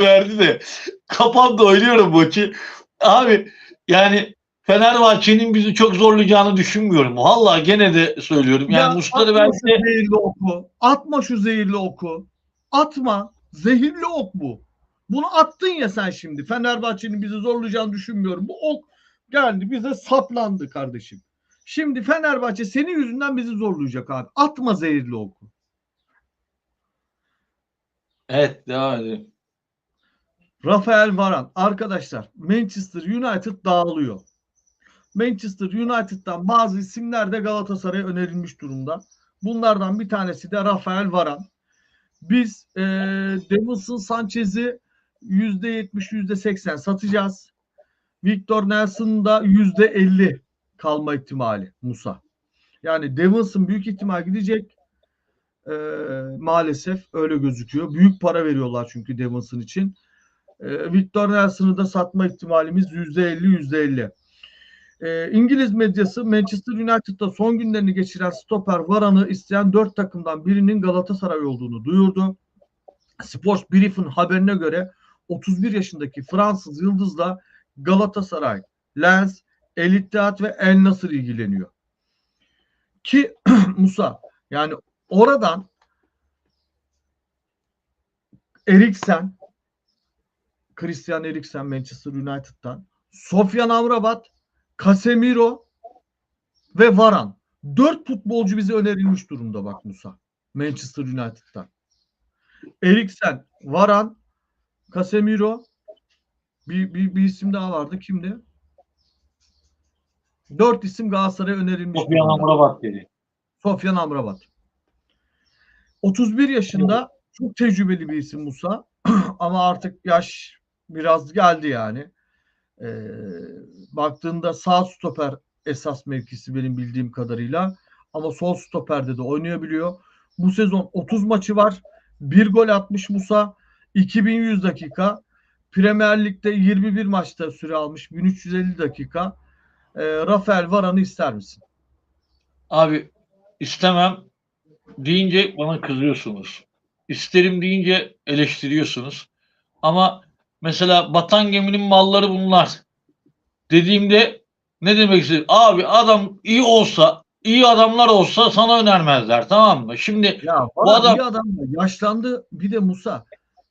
verdi de kapandı oynuyorum maçı. Abi yani Fenerbahçe'nin bizi çok zorlayacağını düşünmüyorum. Vallahi gene de söylüyorum. Yani Ya Muşları atma belki şu zehirli oku. Atma şu zehirli oku. Atma. Zehirli ok bu. Bunu attın ya sen şimdi. Fenerbahçe'nin bizi zorlayacağını düşünmüyorum. Bu ok geldi bize saplandı kardeşim. Şimdi Fenerbahçe senin yüzünden bizi zorlayacak abi. Atma zehirli oku. Evet devam edelim. Rafael Varan. Arkadaşlar Manchester United dağılıyor. Manchester United'dan bazı isimler de Galatasaray'a önerilmiş durumda. Bunlardan bir tanesi de Rafael Varan. Biz e, Davinson Sanchez'i %70 %80 satacağız. Victor Nelson'ın da %50 kalma ihtimali Musa. Yani Davinson büyük ihtimal gidecek. E, maalesef öyle gözüküyor. Büyük para veriyorlar çünkü Davinson için. E, Victor Nelson'ı da satma ihtimalimiz %50 %50. E, İngiliz medyası Manchester United'da son günlerini geçiren stoper Varan'ı isteyen dört takımdan birinin Galatasaray olduğunu duyurdu. Sports Brief'in haberine göre 31 yaşındaki Fransız yıldızla Galatasaray, Lens, El ve El Nasır ilgileniyor. Ki Musa yani oradan Eriksen Christian Eriksen Manchester United'dan Sofyan Amrabat Casemiro ve Varan. Dört futbolcu bize önerilmiş durumda bak Musa. Manchester United'dan. Eriksen, Varan, Casemiro bir, bir, bir isim daha vardı. Kimdi? Dört isim Galatasaray'a önerilmiş. Sofyan. Amrabat dedi. Sofyan Amrabat. 31 yaşında çok tecrübeli bir isim Musa. Ama artık yaş biraz geldi yani. Ee, baktığında sağ stoper esas mevkisi benim bildiğim kadarıyla. Ama sol stoperde de oynayabiliyor. Bu sezon 30 maçı var. Bir gol atmış Musa. 2100 dakika. Premier Lig'de 21 maçta süre almış. 1350 dakika. Ee, Rafael Varan'ı ister misin? Abi istemem deyince bana kızıyorsunuz. İsterim deyince eleştiriyorsunuz. Ama mesela batan geminin malları bunlar. Dediğimde ne demek istedim? Abi adam iyi olsa, iyi adamlar olsa sana önermezler tamam mı? Şimdi Ya Bu adam- adam, adam da yaşlandı. Bir de Musa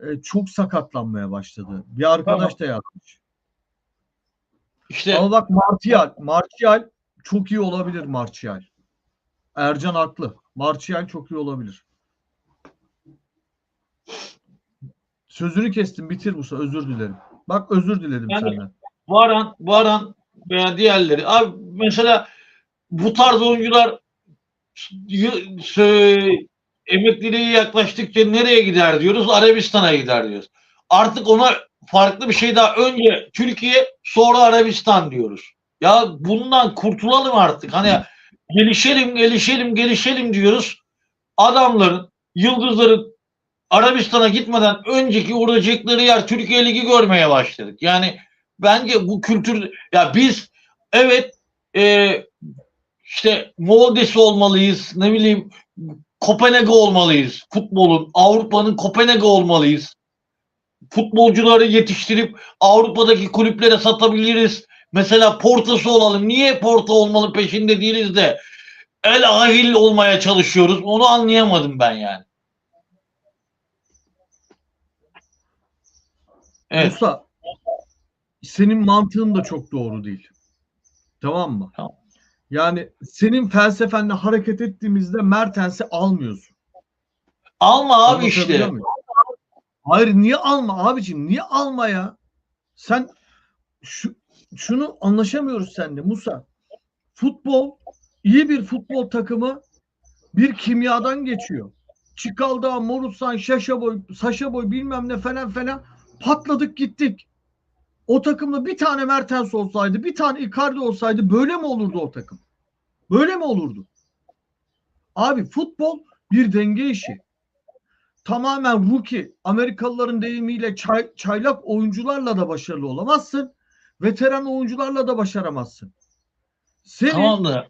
e, çok sakatlanmaya başladı. Bir arkadaş da yazmış. işte Ama bak Martial, Martial çok iyi olabilir Martial. Ercan haklı. Martial çok iyi olabilir. Sözünü kestim. Bitir Musa. Özür dilerim. Bak özür diledim Yani- senden. Varan, Varan veya diğerleri. Abi mesela bu tarz oyuncular y- sö- emekliliğe yaklaştıkça nereye gider diyoruz? Arabistan'a gider diyoruz. Artık ona farklı bir şey daha. Önce Türkiye sonra Arabistan diyoruz. Ya bundan kurtulalım artık. Hani gelişelim, gelişelim, gelişelim diyoruz. Adamların, yıldızların Arabistan'a gitmeden önceki uğrayacakları yer Türkiye Ligi görmeye başladık. Yani bence bu kültür ya biz evet e, işte Moldesi olmalıyız ne bileyim Kopenhag olmalıyız futbolun Avrupa'nın Kopenhag olmalıyız. Futbolcuları yetiştirip Avrupa'daki kulüplere satabiliriz. Mesela Porto'su olalım. Niye Porto olmalı peşinde değiliz de El Ahil olmaya çalışıyoruz? Onu anlayamadım ben yani evet Musa senin mantığın da çok doğru değil. Tamam mı? Tamam. Yani senin felsefenle hareket ettiğimizde Mertens'i almıyorsun. alma abi işte? Hayır niye alma abicim? Niye alma ya? Sen şu, şunu anlaşamıyoruz seninle Musa. Futbol iyi bir futbol takımı bir kimyadan geçiyor. Çikalda, Morutsan, Şaşa boy, Saşa boy bilmem ne falan falan patladık gittik. O takımda bir tane Mertens olsaydı, bir tane Icardi olsaydı böyle mi olurdu o takım? Böyle mi olurdu? Abi futbol bir denge işi tamamen rookie Amerikalıların deyimiyle çay, çaylak oyuncularla da başarılı olamazsın. Veteran oyuncularla da başaramazsın. Senin tamam da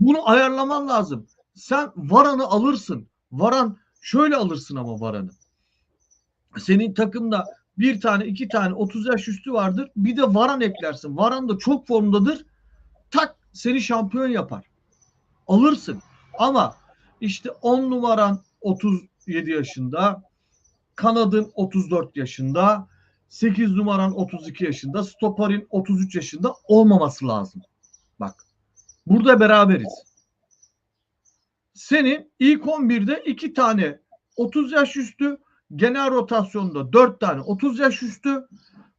bunu ayarlaman lazım. Sen Varan'ı alırsın. Varan şöyle alırsın ama Varan'ı. Senin takımda bir tane iki tane 30 yaş üstü vardır. Bir de Varan eklersin. Varan da çok formdadır. Tak seni şampiyon yapar. Alırsın. Ama işte 10 numaran 37 yaşında. Kanadın 34 yaşında. 8 numaran 32 yaşında. Stoperin 33 yaşında olmaması lazım. Bak. Burada beraberiz. Senin ilk 11'de iki tane 30 yaş üstü genel rotasyonda 4 tane 30 yaş üstü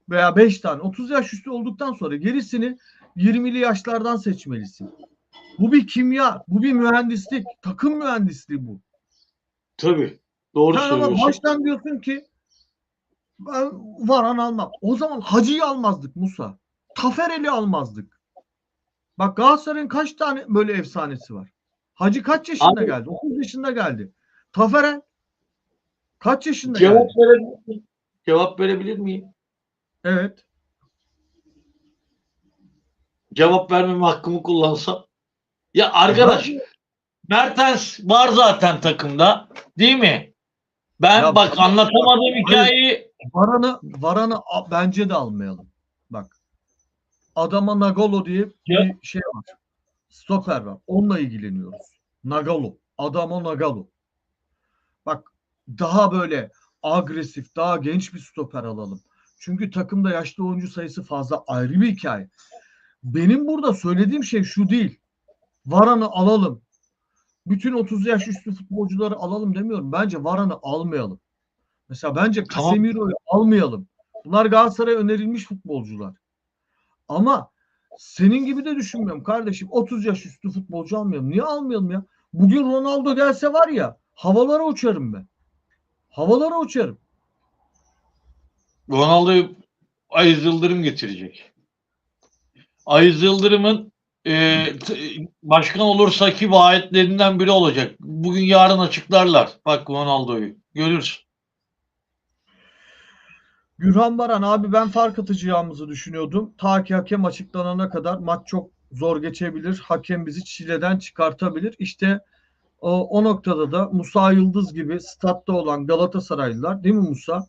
veya 5 tane 30 yaş üstü olduktan sonra gerisini 20'li yaşlardan seçmelisin. Bu bir kimya, bu bir mühendislik, takım mühendisliği bu. Tabii. Doğru Sen ama söylüyorsun. baştan diyorsun ki ben Varan almam. O zaman Hacı'yı almazdık Musa. Taferel'i almazdık. Bak Galatasaray'ın kaç tane böyle efsanesi var? Hacı kaç yaşında Abi- geldi? 30 yaşında geldi. Taferel kaç yaşında Cevap geldi? verebilir miyim? Cevap verebilir miyim? Evet. Cevap vermeme hakkımı kullansam. Ya arkadaş Mertens var zaten takımda. Değil mi? Ben Ya bak anlatamadığım hikayeyi Varan'ı Varan'ı bence de almayalım. Bak. Adama Nagolo diye Ya- bir şey var. Stoper var. Onunla ilgileniyoruz. Nagalo. Adama Nagalo. Daha böyle agresif, daha genç bir stoper alalım. Çünkü takımda yaşlı oyuncu sayısı fazla ayrı bir hikaye. Benim burada söylediğim şey şu değil. Varan'ı alalım. Bütün 30 yaş üstü futbolcuları alalım demiyorum. Bence Varan'ı almayalım. Mesela bence Tamam. Casemiro'yu almayalım. Bunlar Galatasaray'a önerilmiş futbolcular. Ama senin gibi de düşünmüyorum kardeşim. 30 yaş üstü futbolcu almayalım. Niye almayalım ya? Bugün Ronaldo gelse var ya havalara uçarım ben. Havalara uçarım. Ronaldo'yu Ayız Yıldırım getirecek. Ayız Yıldırım'ın e, başkan olursa ki vaatlerinden biri olacak. Bugün yarın açıklarlar. Bak Ronaldo'yu. Görürsün. Gürhan Baran abi ben fark atacağımızı düşünüyordum. Ta ki hakem açıklanana kadar maç çok zor geçebilir. Hakem bizi çileden çıkartabilir. İşte o, o noktada da Musa Yıldız gibi statta olan Galatasaraylılar değil mi Musa?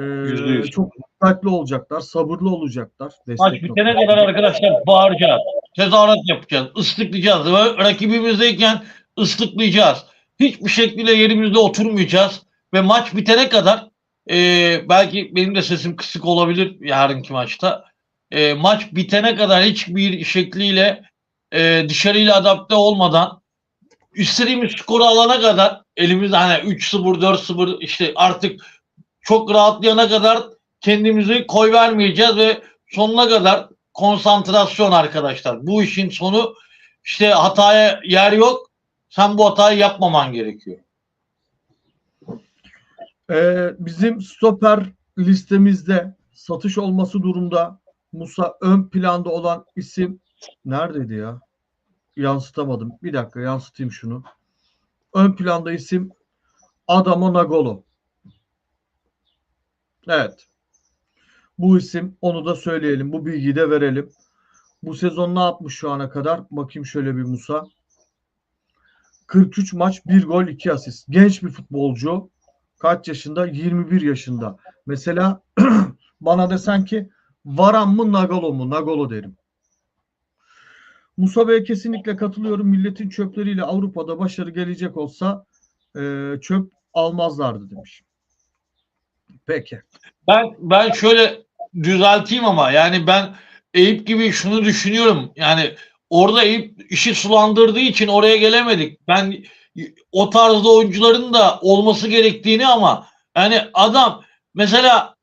Ee, çok dikkatli olacaklar, sabırlı olacaklar. Maç bitene kadar arkadaşlar bağıracağız. Tezahürat yapacağız. ıslıklayacağız. Ve rakibimizdeyken ıslıklayacağız. Hiçbir şekilde yerimizde oturmayacağız. Ve maç bitene kadar e, belki benim de sesim kısık olabilir yarınki maçta. E, maç bitene kadar hiçbir şekliyle e, dışarıyla adapte olmadan istediğimiz skoru alana kadar elimizde hani 3-0 4-0 işte artık çok rahatlayana kadar kendimizi koy vermeyeceğiz ve sonuna kadar konsantrasyon arkadaşlar. Bu işin sonu işte hataya yer yok. Sen bu hatayı yapmaman gerekiyor. Ee, bizim stoper listemizde satış olması durumda Musa ön planda olan isim neredeydi ya? Yansıtamadım. Bir dakika yansıtayım şunu. Ön planda isim Adamo Nagolo. Evet. Bu isim onu da söyleyelim. Bu bilgiyi de verelim. Bu sezon ne yapmış şu ana kadar? Bakayım şöyle bir Musa. 43 maç, 1 gol, 2 asist. Genç bir futbolcu. Kaç yaşında? 21 yaşında. Mesela bana desen ki Varan mı Nagolo mu? Nagolo derim. Musa Bey'e kesinlikle katılıyorum. Milletin çöpleriyle Avrupa'da başarı gelecek olsa e, çöp almazlardı demiş. Peki. Ben ben şöyle düzelteyim ama yani ben Eyüp gibi şunu düşünüyorum. Yani orada Eyüp işi sulandırdığı için oraya gelemedik. Ben o tarzda oyuncuların da olması gerektiğini ama yani adam mesela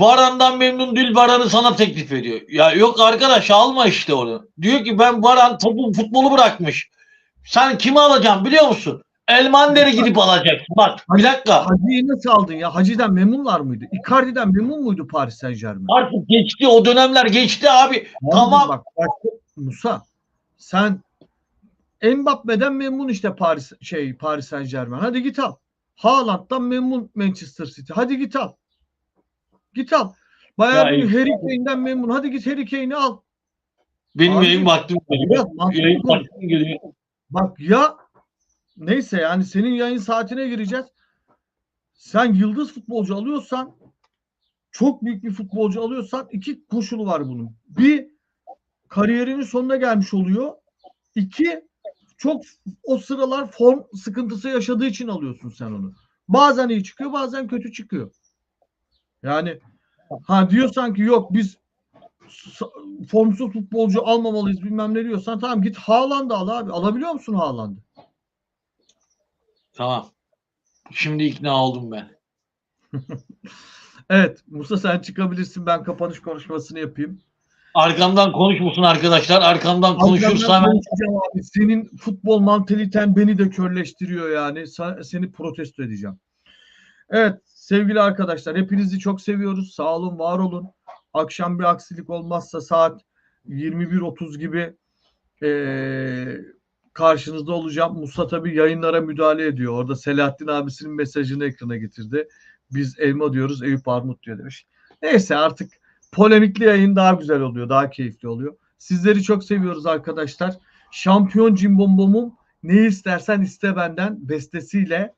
Varan'dan memnun değil Varan'ı sana teklif ediyor. Ya yok arkadaş alma işte onu. Diyor ki ben Varan topu futbolu bırakmış. Sen kimi alacaksın biliyor musun? Elmander'i gidip alacaksın. Bak bir dakika. Hacı'yı nasıl aldın ya? Hacı'dan memnunlar mıydı? Icardi'den memnun muydu Paris Saint Germain? Artık geçti o dönemler geçti abi. Tamam. Bak, bak Musa sen Mbappe'den memnun işte Paris şey Paris Saint Germain. Hadi git al. Haaland'dan memnun Manchester City. Hadi git al. Git al. Bayağı Ya, bir Harry Kane'den memnun. Hadi git Harry Kane'i al. Benim Abi, yayın vaktim geliyor. Yayın vaktim geliyor. Bak ya neyse yani senin yayın saatine gireceğiz. Sen yıldız futbolcu alıyorsan çok büyük bir futbolcu alıyorsan iki koşulu var bunun. Bir kariyerinin sonuna gelmiş oluyor. İki çok o sıralar form sıkıntısı yaşadığı için alıyorsun sen onu. Bazen iyi çıkıyor, bazen kötü çıkıyor. Yani ha diyorsan ki yok biz formsuz futbolcu almamalıyız bilmem ne diyorsan tamam git Haaland'ı al abi. Alabiliyor musun Haaland'ı? Tamam. Şimdi ikna oldum ben. Evet Musa sen çıkabilirsin ben kapanış konuşmasını yapayım. Arkamdan konuşmasın arkadaşlar. Arkamdan konuşursa abi. Senin futbol mantaliten beni de körleştiriyor yani. Seni protesto edeceğim. Evet sevgili arkadaşlar hepinizi çok seviyoruz. Sağ olun, var olun. Akşam bir aksilik olmazsa saat 21.30 gibi eee, karşınızda olacağım. Musa tabii yayınlara müdahale ediyor. Orada Selahattin abisinin mesajını ekrana getirdi. Biz elma diyoruz, Eyüp armut diyor demiş. Neyse artık polemikli yayın daha güzel oluyor, daha keyifli oluyor. Sizleri çok seviyoruz arkadaşlar. Şampiyon Cimbombom'um ne istersen iste benden bestesiyle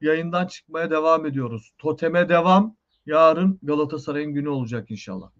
yayından çıkmaya devam ediyoruz. Toteme devam. Yarın Galatasaray'ın günü olacak inşallah.